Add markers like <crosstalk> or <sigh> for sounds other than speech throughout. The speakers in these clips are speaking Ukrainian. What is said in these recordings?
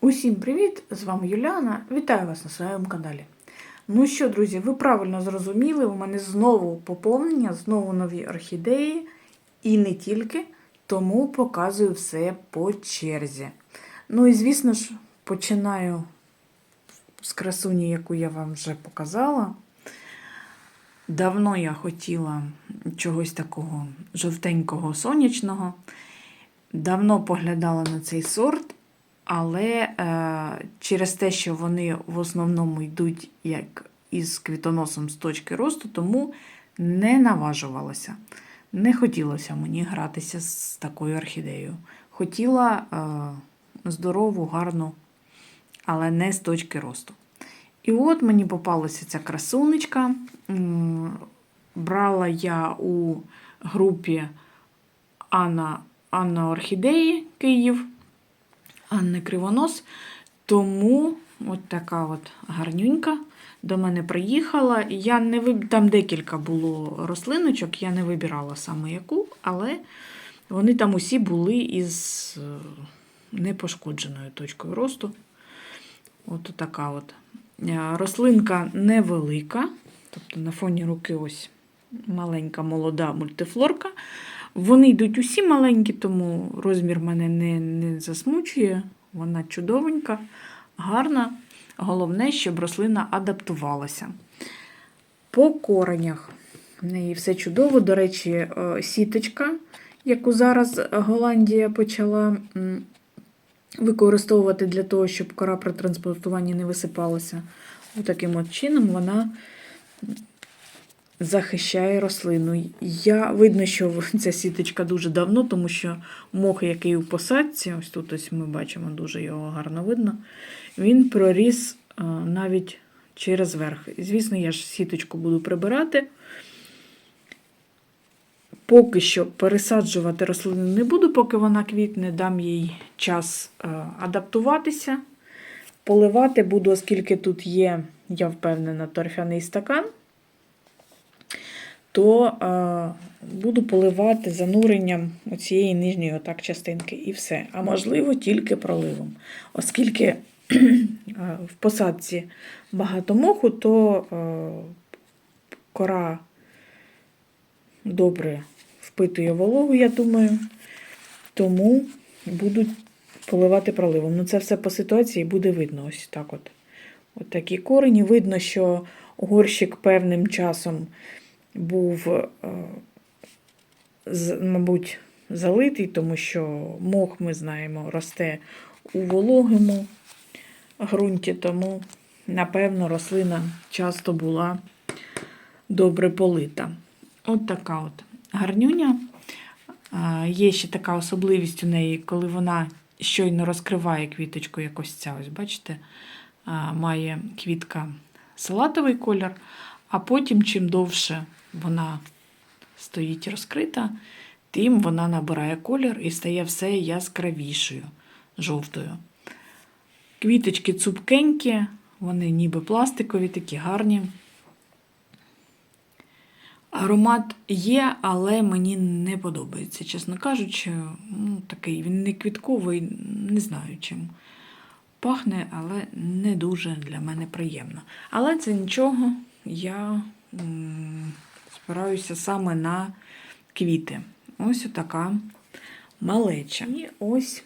Усім привіт! З вами Юліана. Вітаю вас на своєму каналі. Ну що, друзі, ви правильно зрозуміли, у мене знову поповнення, знову нові орхідеї. І не тільки, тому показую все по черзі. Ну і звісно ж, починаю з красуні, яку я вам вже показала. Давно я хотіла чогось такого жовтенького сонячного. Давно поглядала на цей сорт, але е, через те, що вони в основному йдуть як із квітоносом з точки росту, тому не наважувалася. Не хотілося мені гратися з такою орхідеєю. Хотіла е, здорову, гарну, але не з точки росту. І от мені попалася ця красунечка. Брала я у групі Анна, Анна Орхідеї Київ, Анни Кривонос. Тому от така от гарнюнька до мене приїхала. Я не виб... Там декілька було рослиночок, я не вибирала саме яку, але вони там усі були із е, непошкодженою точкою росту. От така от. Е, Рослинка невелика, тобто на фоні руки ось маленька молода мультифлорка. Вони йдуть усі маленькі, тому розмір мене не, не засмучує. Вона чудовенька, гарна. Головне, щоб рослина адаптувалася. По коренях в неї все чудово. До речі, е, сіточка, яку зараз Голландія почала використовувати для того, щоб кора при транспортуванні не висипалася. Отаким от чином вона захищає рослину. Я, Видно, що <laughs> ця сіточка дуже давно, тому що мох, який у посадці, ось тут ось ми бачимо, дуже його гарно видно, він проріс навіть через верх. Звісно, я ж сіточку буду прибирати. Поки що пересаджувати рослину не буду, поки вона квітне, дам їй час адаптуватися. Поливати буду, оскільки тут є, я впевнена, торфяний стакан то буду поливати зануренням цієї нижньої отак частинки і все. А можливо, тільки проливом. Оскільки <clears throat> в посадці багато моху, то кора добре впитує вологу, я думаю, тому буду поливати проливом. Ну, це все по ситуації буде видно. Ось так от. От такі корені. Видно, що горщик певним часом був, е, мабуть, залитий, тому що мох, ми знаємо, росте у вологому ґрунті, тому, напевно, рослина часто була добре полита. От така от гарнюня. Є ще така особливість у неї, коли вона щойно розкриває квіточку, якось ця, ось бачите, має квітка салатовий колір, а потім, чим довше вона стоїть розкрита, тим вона набирає колір і стає все яскравішою, жовтою. Квіточки цупкенькі, вони ніби пластикові, такі гарні. Аромат є, але мені не подобається, чесно кажучи. Ну, такий він не квітковий, не знаю чим. Пахне, але не дуже для мене приємно. Але це нічого, я спираюся саме на квіти. Ось така малеча. І ось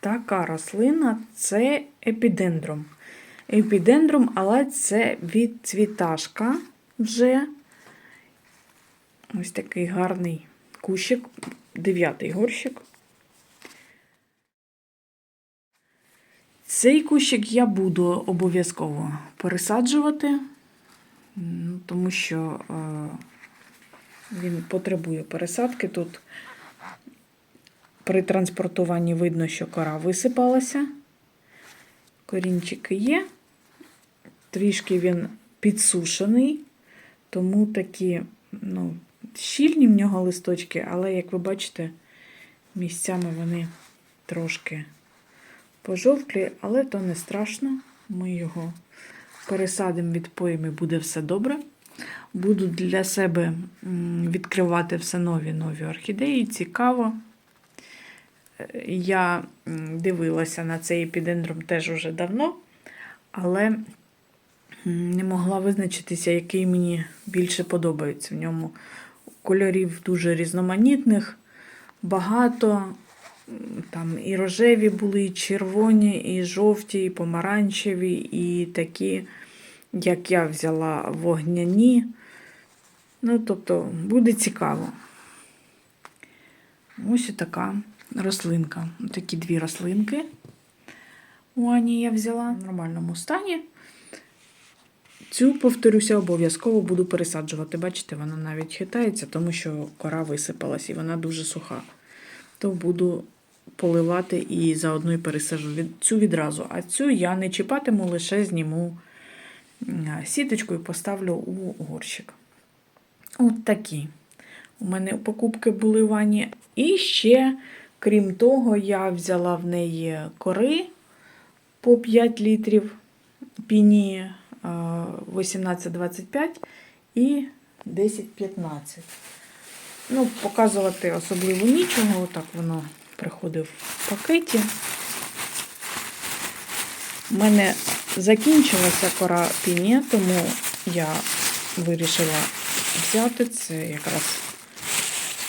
така рослина це епідендрум. Епідендрум, але це відцвіташка вже. Ось такий гарний кущик, дев'ятий горщик. Цей кущик я буду обов'язково пересаджувати, тому що е, він потребує пересадки. Тут при транспортуванні видно, що кора висипалася. Корінчики є. Трішки він підсушений, тому такі ну, щільні в нього листочки, але, як ви бачите, місцями вони трошки пожовклі, але то не страшно. Ми його пересадимо, відпоїмо і буде все добре. Буду для себе відкривати все нові нові орхідеї. Цікаво. е, я дивилася на цей епідендрум теж уже давно, але не могла визначитися, який мені більше подобається. В ньому кольорів дуже різноманітних, багато. Там і рожеві були, і червоні, і жовті, і помаранчеві, і такі, як я взяла, вогняні. Ну, тобто, буде цікаво. Ось і така рослинка. Такі дві рослинки. У Ані я взяла в нормальному стані. Цю, повторюся, обов'язково буду пересаджувати. Бачите, вона навіть хитається, тому що кора висипалась і вона дуже суха. То буду поливати і заодно і пересаджу цю відразу. А цю я не чіпатиму, лише зніму сіточку і поставлю у горщик. От такі. У мене покупки були в Ані. І ще, крім того, я взяла в неї кори по 5 літрів піні е, 18-25 і 10-15. Ну, показувати особливо нічого. Отак воно приходить в пакеті. У мене закінчилася кора піні, тому я вирішила взяти це якраз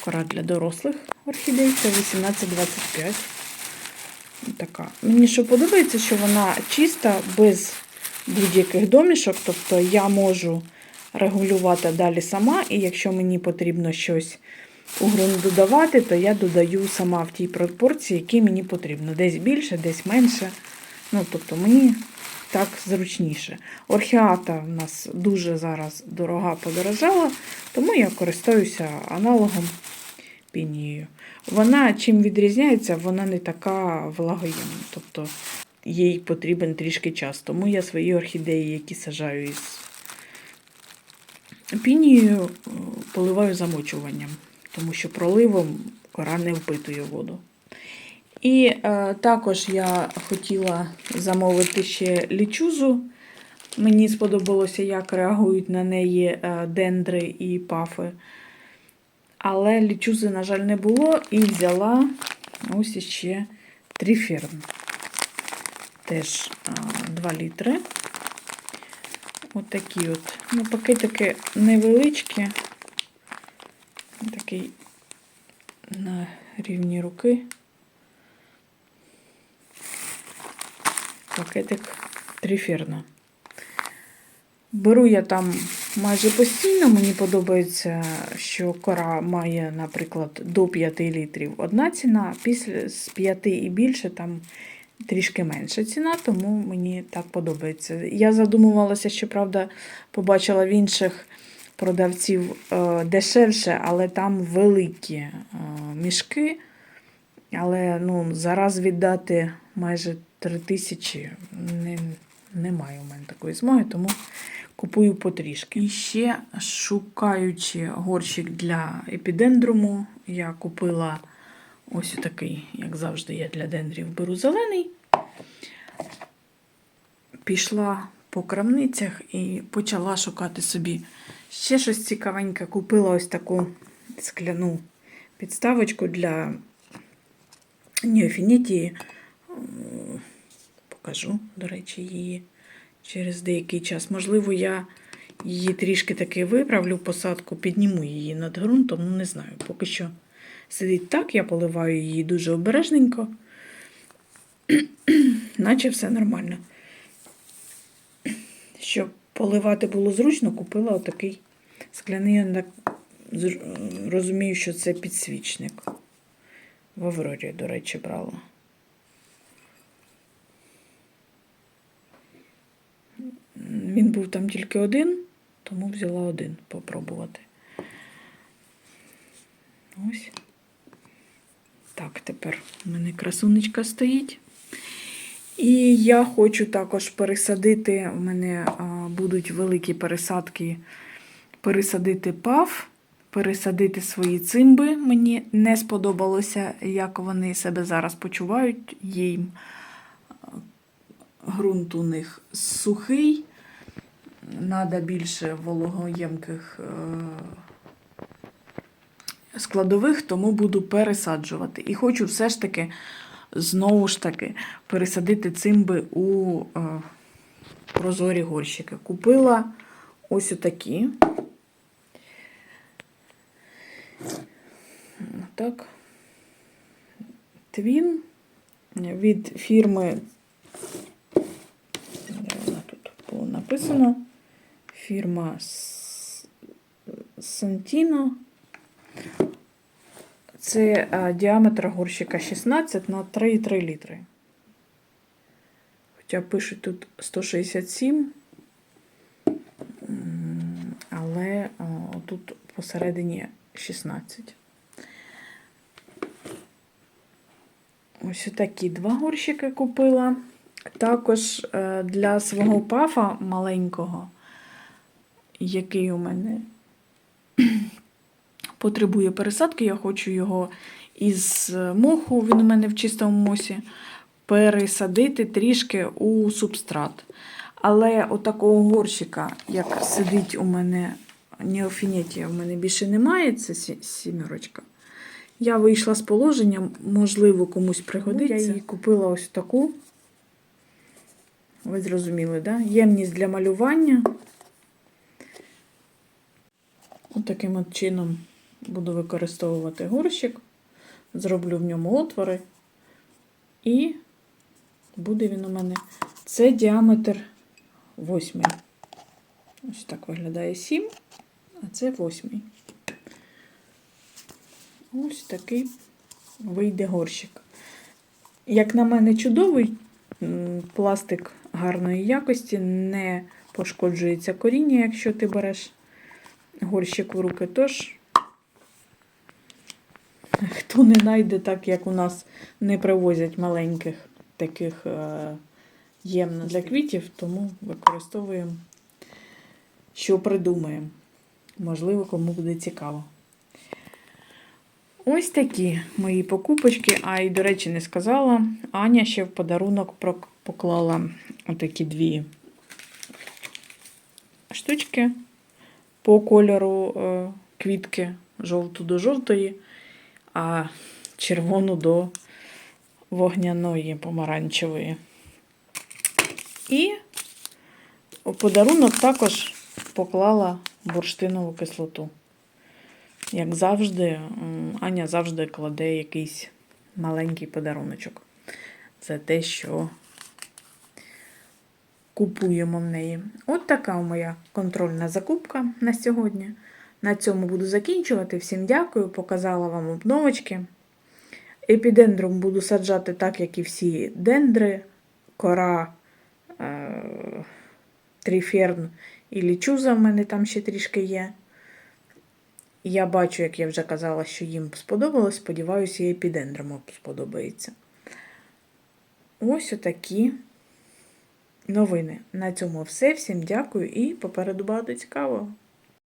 кора для дорослих орхідей, це 18-25. Така. Мені що подобається, що вона чиста, без будь-яких домішок. Тобто я можу регулювати далі сама, і якщо мені потрібно щось у ґрунт додавати, то я додаю сама в тій пропорції, які мені потрібно. Десь більше, десь менше. Ну, тобто мені так зручніше. Орхіата в нас дуже зараз дорога подорожала, тому я користуюся аналогом пінією. Вона чим відрізняється, вона не така влагоємна. Тобто їй потрібен трішки час. Тому я свої орхідеї, які сажаю із пінією, поливаю замочуванням, тому що проливом кора не впитує воду. І е, також я хотіла замовити ще лічузу. Мені сподобалося, як реагують на неї е, дендри і пафи. Але лічузи, на жаль, не було. І взяла ось іще тріферн. Теж е, 2 літри. От такі от. Ну, пакетики невеличкі. Такий на рівні руки. Пакетик тріферна. Беру я там майже постійно. Мені подобається, що кора має, наприклад, до 5 літрів одна ціна, після з 5 і більше там трішки менша ціна, тому мені так подобається. Я задумувалася, що правда, побачила в інших продавців е, дешевше, але там великі е, мішки. Але ну, зараз віддати майже 3 тисячі не, немає у мене такої змоги, тому купую потрішки. І ще шукаючи горщик для епідендруму, я купила ось такий, як завжди, я для дендрів беру зелений. Пішла по крамницях і почала шукати собі ще щось цікавеньке. Купила ось таку скляну підставочку для Неофінітії. Покажу, до речі, її через деякий час. Можливо, я її трішки таки виправлю посадку, підніму її над ґрунтом, ну не знаю. Поки що сидить так, я поливаю її дуже обережненько, <clears throat> наче все нормально. Щоб поливати було зручно, купила отакий скляний. Я розумію, що це підсвічник. В Аврорі, до речі, брала. Він був там тільки один, тому взяла один попробувати. Ось. Так, тепер у мене красунечка стоїть. І я хочу також пересадити, у мене а, будуть великі пересадки, пересадити пав, пересадити свої цимби. Мені не сподобалося, як вони себе зараз почувають. Їм ґрунт у них сухий, треба більше вологоємких е, складових, тому буду пересаджувати. І хочу все ж таки, знову ж таки, пересадити цимби у е, прозорі горщики. Купила ось отакі. Так. Твін від фірми. Вона тут було написано? Фірма Santino. Це а, діаметр горщика 16 на 3,3 літри. Хоча пишуть тут 167. Але а, тут посередині 16. Ось такі два горщики купила. Також е, для свого пафа маленького, який у мене <clears throat> потребує пересадки, я хочу його із моху, він у мене в чистому мосі, пересадити трішки у субстрат. Але отакого горщика, як сидить у мене неофінетія, в мене більше немає, це сі- сімерочка. Я вийшла з положення, можливо, комусь пригодиться. Я її купила ось таку. Ви зрозуміли, да? Ємність для малювання. Таким от чином буду використовувати горщик. Зроблю в ньому отвори. І буде він у мене. Це діаметр восьмий. Ось так виглядає 7, а це восьмий. Ось такий вийде горщик. Як на мене, чудовий пластик гарної якості, не пошкоджується коріння, якщо ти береш горщик в руки. Тож, хто не знайде, так як у нас не привозять маленьких таких е, ємно для квітів, тому використовуємо, що придумаємо. Можливо, кому буде цікаво. Ось такі мої покупочки. А і, до речі, не сказала. Аня ще в подарунок поклала отакі дві штучки по кольору е, квітки жовту до жовтої, а червону до вогняної помаранчевої. І подарунок також поклала бурштинову кислоту. Як завжди, Аня завжди кладе якийсь маленький подаруночок. Це те, що купуємо в неї. От така моя контрольна закупка на сьогодні. На цьому буду закінчувати. Всім дякую, показала вам обновочки. Епідендрум буду саджати так, як і всі дендри, кора, е- тріферн і лічуза в мене там ще трішки є. Я бачу, як я вже казала, що їм сподобалось. Сподіваюся, і епідендрому сподобається. Ось отакі новини. На цьому все. Всім дякую і попереду багато цікавого.